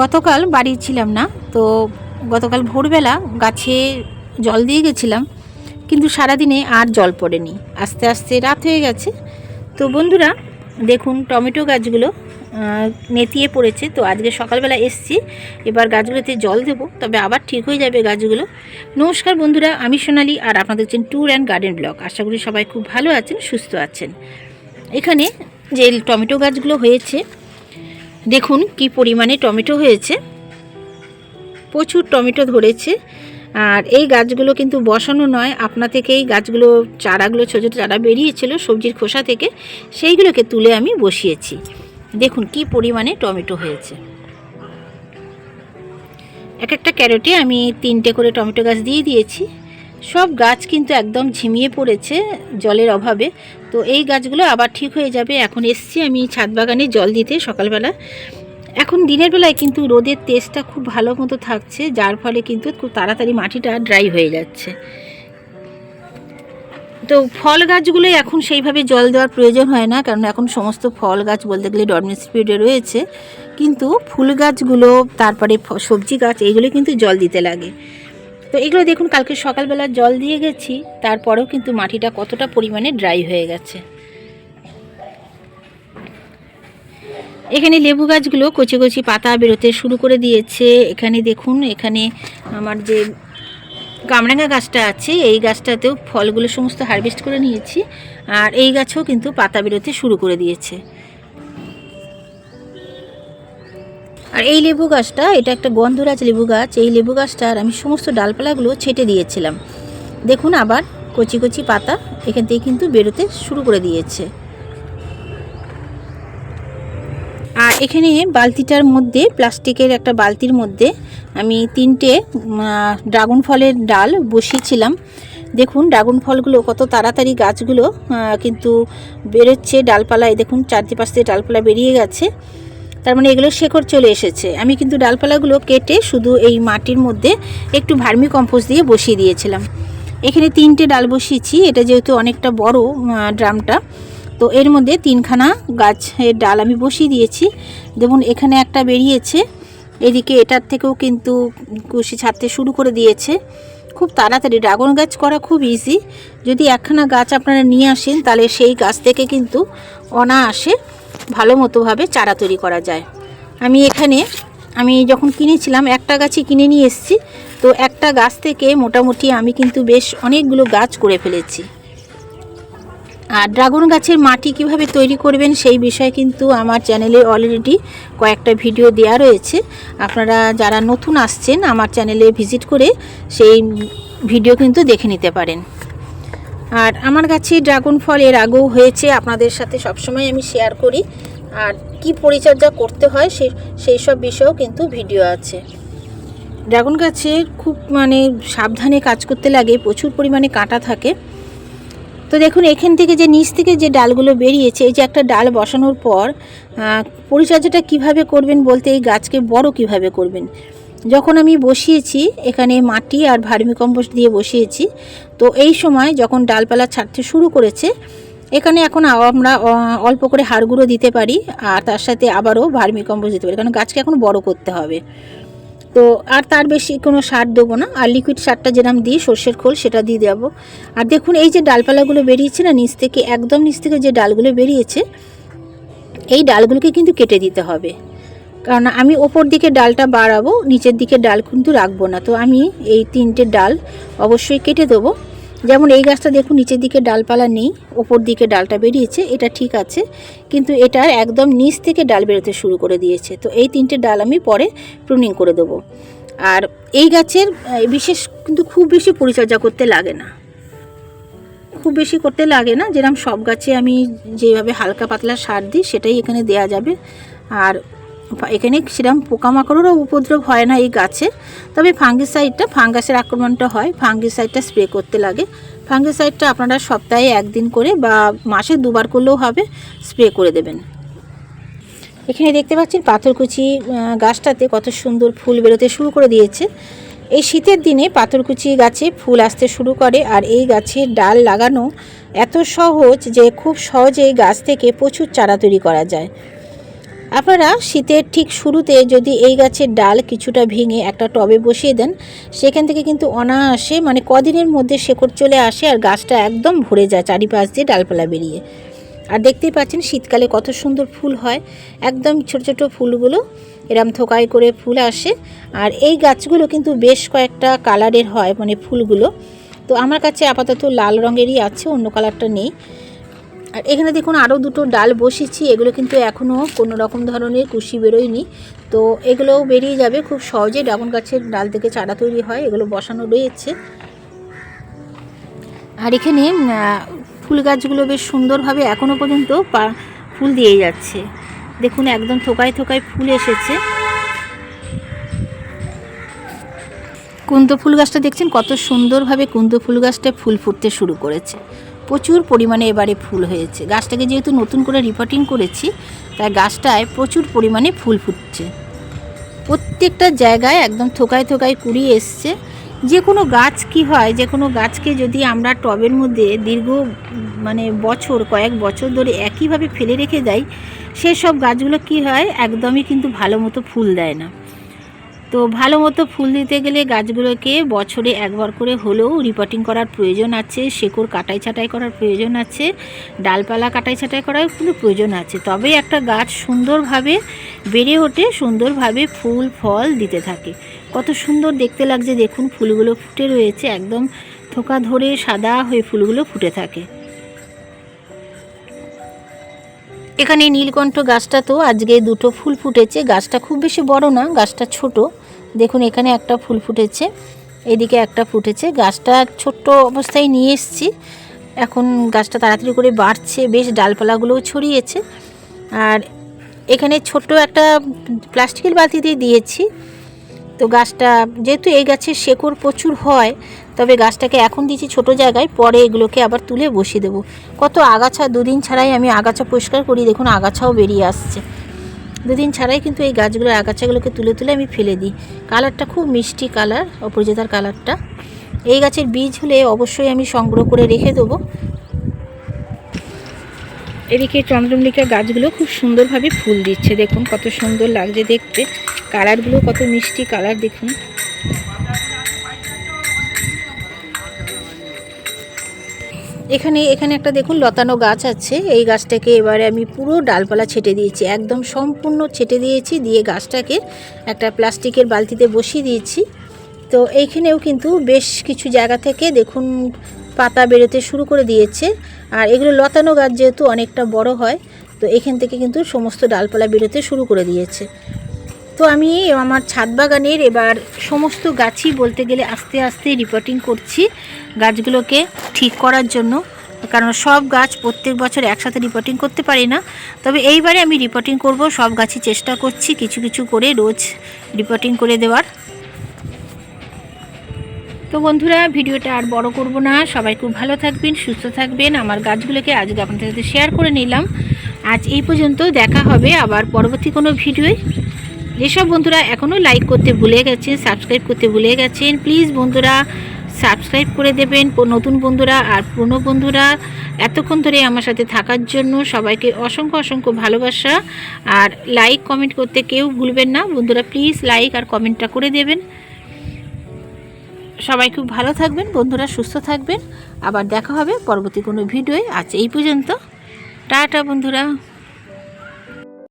গতকাল বাড়ি ছিলাম না, তো গতকাল ভোরবেলা গাছে জল দিয়ে গেছিলাম, কিন্তু সারাদিনে আর জল পড়েনি। আস্তে আস্তে রাত হয়ে গেছে। তো বন্ধুরা, দেখুন টমেটো গাছগুলো নেতিয়ে পড়েছে। তো আজকে সকালবেলা এসছি, এবার গাছগুলোতে জল দেবো, তবে আবার ঠিক হয়ে যাবে গাছগুলো। নমস্কার বন্ধুরা, আমি সোনালি, আর আপনাদের দেখছেন ট্যুর অ্যান্ড গার্ডেন ব্লগ। আশা করি সবাই খুব ভালো আছেন, সুস্থ আছেন। এখানে যে টমেটো গাছগুলো হয়েছে দেখুন কি পরিমাণে টমেটো হয়েছে। প্রচুর টমেটো ধরেছে। আর এই গাছগুলো কিন্তু বসানো নয়, আপনা থেকেই গাছগুলো, চারাগুলো, ছোটো ছোটো চারা বেরিয়েছিল সবজির খোসা থেকে, সেইগুলোকে তুলে আমি বসিয়েছি। দেখুন কি পরিমাণে টমেটো হয়েছে। এক একটা ক্যারেটে আমি তিনটে করে টমেটো গাছ দিয়ে দিয়েছি। সব গাছ কিন্তু একদম ঝিমিয়ে পড়েছে জলের অভাবে। তো এই গাছগুলো আবার ঠিক হয়ে যাবে। এখন এসছি আমি ছাদ বাগানে জল দিতে সকালবেলা। এখন দিনের বেলায় কিন্তু রোদের তেজটা খুব ভালো মতো থাকছে, যার ফলে কিন্তু খুব তাড়াতাড়ি মাটিটা ড্রাই হয়ে যাচ্ছে। তো ফল গাছগুলোই এখন সেইভাবে জল দেওয়ার প্রয়োজন হয় না, কারণ এখন সমস্ত ফল গাছ বলতে গেলে ডরমেন্স পিরিয়ডে রয়েছে। কিন্তু ফুল গাছগুলো, তারপরে সবজি গাছ, এইগুলো কিন্তু জল দিতে লাগে। তো এগুলো দেখুন, কালকে সকালবেলা জল দিয়ে গেছি, তারপরেও কিন্তু মাটিটা কতটা পরিমাণে ড্রাই হয়ে গেছে। এখানে লেবু গাছগুলো কচি কচি পাতা বেরোতে শুরু করে দিয়েছে। এখানে দেখুন, এখানে আমার যে কামরাঙা গাছটা আছে, এই গাছটাতেও ফলগুলো সমস্ত হারভেস্ট করে নিয়েছি, আর এই গাছেও কিন্তু পাতা বেরোতে শুরু করে দিয়েছে। আর এই লেবু গাছটা, এটা একটা গন্ধরাজ লেবু গাছ, এই লেবু গাছটার আমি সমস্ত ডালপালাগুলো ছেটে দিয়েছিলাম। দেখুন আবার কচি কচি পাতা এখান থেকে কিন্তু বেরোতে শুরু করে দিয়েছে। আর এখানে বালতিটার মধ্যে, প্লাস্টিকের একটা বালতির মধ্যে আমি তিনটে ড্রাগন ফলের ডাল বসিয়েছিলাম। দেখুন ড্রাগন ফলগুলো কত তাড়াতাড়ি গাছগুলো কিন্তু বেরোচ্ছে ডালপালায়। দেখুন চারপাশ থেকে ডালপালা বেরিয়ে গেছে। তার মানে এগুলো শেকড় চলে এসেছে। আমি কিন্তু ডালপালাগুলো কেটে শুধু এই মাটির মধ্যে একটু ভার্মি কম্পোস্ট দিয়ে বসিয়ে দিয়েছিলাম। এখানে তিনটে ডাল বসিয়েছি, এটা যেহেতু অনেকটা বড় ড্রামটা, তো এর মধ্যে তিনখানা গাছের ডাল আমি বসিয়ে দিয়েছি। দেখুন, এখানে একটা বেরিয়েছে, এদিকে এটার থেকেও কিন্তু কুশি ছাড়তে শুরু করে দিয়েছে। খুব তাড়াতাড়ি ড্রাগন গাছ করা খুব ইজি যদি একখানা গাছ আপনারা নিয়ে আসেন, তাহলে সেই গাছ থেকে কিন্তু অনায়াসে ভালো মতোভাবে চারা তৈরি করা যায়। আমি এখানে, আমি যখন কিনেছিলাম, একটা গাছই কিনে নিয়ে এসেছি। তো একটা গাছ থেকে মোটামুটি আমি কিন্তু বেশ অনেকগুলো গাছ করে ফেলেছি। আর ড্রাগন গাছের মাটি কীভাবে তৈরি করবেন সেই বিষয়ে কিন্তু আমার চ্যানেলে অলরেডি কয়েকটা ভিডিও দেওয়া রয়েছে। আপনারা যারা নতুন আসছেন আমার চ্যানেলে ভিজিট করে সেই ভিডিও কিন্তু দেখে নিতে পারেন। আর আমার কাছে ড্রাগন ফল এর আগেও হয়েছে, আপনাদের সাথে সবসময় আমি শেয়ার করি। আর কি পরিচর্যা করতে হয় সে, সেই সব বিষয়েও কিন্তু ভিডিও আছে। ড্রাগন গাছের খুব মানে সাবধানে কাজ করতে লাগে, প্রচুর পরিমাণে কাঁটা থাকে। তো দেখুন, এখান থেকে যে নিচ থেকে যে ডালগুলো বেরিয়েছে, এই যে একটা ডাল বসানোর পর পরিচর্যাটা কীভাবে করবেন বলতে এই গাছকে বড় কীভাবে করবেন? যখন আমি বসিয়েছি, এখানে মাটি আর ভার্মিকম্পোস্ট দিয়ে বসিয়েছি, তো এই সময় যখন ডালপালা ছাড়তে শুরু করেছে, এখানে এখন আমরা অল্প করে হাড় গুঁড়ো দিতে পারি, আর তার সাথে আবারও ভার্মিকম্পোস্ট দিতে পারি, কারণ গাছকে এখন বড় করতে হবে। তো আর তার বেশি কোনো সার দেবো না। আর লিকুইড সারটা যেরকম দিই, সর্ষের খোল সেটা দিয়ে দেবো। আর দেখুন, এই যে ডালপালাগুলো বেরিয়েছে না নিচ থেকে, একদম নিচ থেকে যে ডালগুলো বেরিয়েছে, এই ডালগুলোকে কিন্তু কেটে দিতে হবে। কারণ আমি ওপর দিকে ডালটা বাড়াবো, নিচের দিকে ডাল কিন্তু রাখব না। তো আমি এই তিনটে ডাল অবশ্যই কেটে দেবো। যেমন এই গাছটা দেখুন, নিচের দিকে ডালপালা নেই, ওপর দিকে ডালটা বেরিয়েছে, এটা ঠিক আছে। কিন্তু এটার একদম নিচ থেকে ডাল বেরোতে শুরু করে দিয়েছে। তো এই তিনটে ডাল আমি পরে প্রুনিং করে দেবো। আর এই গাছের বিশেষ কিন্তু খুব বেশি পরিচর্যা করতে লাগে না। খুব বেশি করতে লাগে না যেরকম সব গাছে আমি যেভাবে হালকা পাতলা সার দিই, সেটাই এখানে দেয়া যাবে। আর এখানে সেরকম পোকামাকড়েরও উপদ্রব হয় না এই গাছে। তবে ফাঙ্গিসাইডটা, ফাঙ্গাসের আক্রমণটা হয়। ফাঙ্গিসাইডটা স্প্রে করতে লাগে। ফাঙ্গিসাইডটা আপনারা সপ্তাহে একদিন করে বা মাসে দুবার করলেও হবে স্প্রে করে দেবেন। এখানে দেখতে পাচ্ছেন পাথরকুচি গাছটাতে কত সুন্দর ফুল বেরোতে শুরু করে দিয়েছে। এই শীতের দিনে পাথরকুচি গাছে ফুল আসতে শুরু করে আর এই গাছের ডাল লাগানো এত সহজ যে খুব সহজেই গাছ থেকে প্রচুর চারা তৈরি করা যায়। আপনারা শীতের ঠিক শুরুতে যদি এই গাছের ডাল কিছুটা ভেঙে একটা টবে বসিয়ে দেন, সেখান থেকে কিন্তু অনায়াসে মানে কদিনের মধ্যে শেকড় চলে আসে আর গাছটা একদম ভরে যায় চারিপাশ দিয়ে ডালপালা বেরিয়ে। আর দেখতেই পাচ্ছেন শীতকালে কত সুন্দর ফুল হয়, একদম ছোট ছোট ফুলগুলো এরম থোকাই করে ফুল আসে। আর এই গাছগুলো কিন্তু বেশ কয়েকটা কালারের হয় মানে ফুলগুলো। তো আমার কাছে আপাতত লাল রঙেরই আছে, অন্য কালারটা নেই। আর এখানে দেখুন আরও দুটো ডাল বসেছি, এগুলো কিন্তু এখনও কোনো রকম ধরনের কুশি বেরোয়নি। তো এগুলোও বেরিয়ে যাবে খুব সহজে, ড্রাগন গাছের ডাল থেকে চারা তৈরি হয়, এগুলো বসানো রয়েছে। আর এখানে ফুল গাছগুলো বেশ সুন্দরভাবে এখনও পর্যন্ত ফুল দিয়ে যাচ্ছে। দেখুন একদম থোকায় থোকায় ফুল এসেছে। কুন্দ ফুল গাছটা দেখছেন কত সুন্দরভাবে কুন্দ ফুল গাছটা ফুল ফুটতে শুরু করেছে। প্রচুর পরিমাণে এবারে ফুল হয়েছে। গাছটাকে যেহেতু নতুন করে রিপোর্টিং করেছি, তাই গাছটায় প্রচুর পরিমাণে ফুল ফুটছে। প্রত্যেকটা জায়গায় একদম থোকায় থোকায় কুড়ি এসছে। যে কোনো গাছ কি হয় যে কোনো গাছকে যদি আমরা টবের মধ্যে দীর্ঘ মানে বছর, কয়েক বছর ধরে একইভাবে ফেলে রেখে দেয়, সেসব গাছগুলো কি হয়, একদমই কিন্তু ভালো মতো ফুল দেয় না। তো ভালো মতো ফুল দিতে গেলে গাছগুলোকে বছরে একবার করে হলেও রিপোর্টিং করার প্রয়োজন আছে, শেকড় কাটাই ছাটাই করার প্রয়োজন আছে, ডালপালা কাটাই ছাটাই করার কিন্তু প্রয়োজন আছে। তবেই একটা গাছ সুন্দরভাবে বেড়ে ওঠে, সুন্দরভাবে ফুল, ফল দিতে থাকে। কত সুন্দর দেখতে লাগছে, দেখুন ফুলগুলো ফুটে রয়েছে, একদম থোকা ধরে সাদা হয়ে ফুলগুলো ফুটে থাকে। এখানে নীলকণ্ঠ গাছটা তো আজকে দুটো ফুল ফুটেছে। গাছটা খুব বেশি বড় না, গাছটা ছোট। দেখুন, এখানে একটা ফুল ফুটেছে, এদিকে একটা ফুটেছে। গাছটা ছোট্ট অবস্থায় নিয়ে এসেছি। এখন গাছটা তাড়াতাড়ি করে বাড়ছে, বেশ ডালপালাগুলোও ছড়িয়েছে। আর এখানে ছোট্ট একটা প্লাস্টিকের বালতি দিয়ে দিয়েছি। তো গাছটা, যেহেতু এই গাছের শেকড় প্রচুর হয় তবে গাছটাকে এখন দিয়েছি ছোট জায়গায়, পরে এগুলোকে আবার তুলে বসিয়ে দেবো। কত আগাছা, দুদিন ছাড়াই আমি আগাছা পরিষ্কার করি, দেখুন আগাছাও বেরিয়ে আসছে। দুদিন ছাড়াই কিন্তু এই গাছগুলোর আগাছাগুলোকে তুলে তুলে আমি ফেলে দিই। কালারটা খুব মিষ্টি কালার অপরাজিতার কালারটা। এই গাছের বীজ হলে অবশ্যই আমি সংগ্রহ করে রেখে দেবো। এদিকে চন্দ্রমল্লিকা গাছগুলো খুব সুন্দরভাবে ফুল দিচ্ছে, দেখুন কত সুন্দর লাগছে দেখতে। কালারগুলো কত মিষ্টি কালার, দেখুন। এখানে এখানে একটা দেখুন লতানো গাছ আছে। এই গাছটাকে এবারে আমি পুরো ডালপালা ছেটে দিয়েছি। একদম সম্পূর্ণ ছেটে দিয়েছি, দিয়ে গাছটাকে একটা প্লাস্টিকের বালতিতে বসিয়ে দিয়েছি। তো এইখানেও কিন্তু বেশ কিছু জায়গা থেকে দেখুন পাতা বেরোতে শুরু করে দিয়েছে। আর এগুলো লতানো গাছ যেহেতু অনেকটা বড় হয়, তো এখান থেকে কিন্তু সমস্ত ডালপালা বেরোতে শুরু করে দিয়েছে। তো আমি আমার ছাদ বাগানের এবার সমস্ত গাছই বলতে গেলে আস্তে আস্তে রিপোর্টিং করছি গাছগুলোকে ঠিক করার জন্য। কারণ সব গাছ প্রত্যেক বছর একসাথে রিপোর্টিং করতে পারি না। তবে এইবারে আমি রিপোর্টিং করব, সব গাছই চেষ্টা করছি কিছু কিছু করে রোজ রিপোর্টিং করে দেওয়ার। তো বন্ধুরা, ভিডিওটা আর বড় করব না। সবাই খুব ভালো থাকবেন, সুস্থ থাকবেন। আমার গাছগুলোকে আজকে আপনাদের সাথে শেয়ার করে নিলাম। আজ এই পর্যন্ত দেখা হবে আবার পরবর্তী কোনো ভিডিওয়। যেসব বন্ধুরা এখনও লাইক করতে ভুলে গেছেন সাবস্ক্রাইব করতে ভুলে গেছেন প্লিজ বন্ধুরা সাবস্ক্রাইব করে দেবেন নতুন বন্ধুরা আর পুরনো বন্ধুরা এতক্ষণ ধরে আমার সাথে থাকার জন্য সবাইকে অসংখ্য অসংখ্য ভালোবাসা আর লাইক কমেন্ট করতে কেউ ভুলবেন না। বন্ধুরা প্লিজ লাইক আর কমেন্টটা করে দেবেন। সবাই খুব ভালো থাকবেন, বন্ধুরা সুস্থ থাকবেন। আবার দেখা হবে পরবর্তী কোনো ভিডিওয়। আজ এই পর্যন্ত। টাটা বন্ধুরা।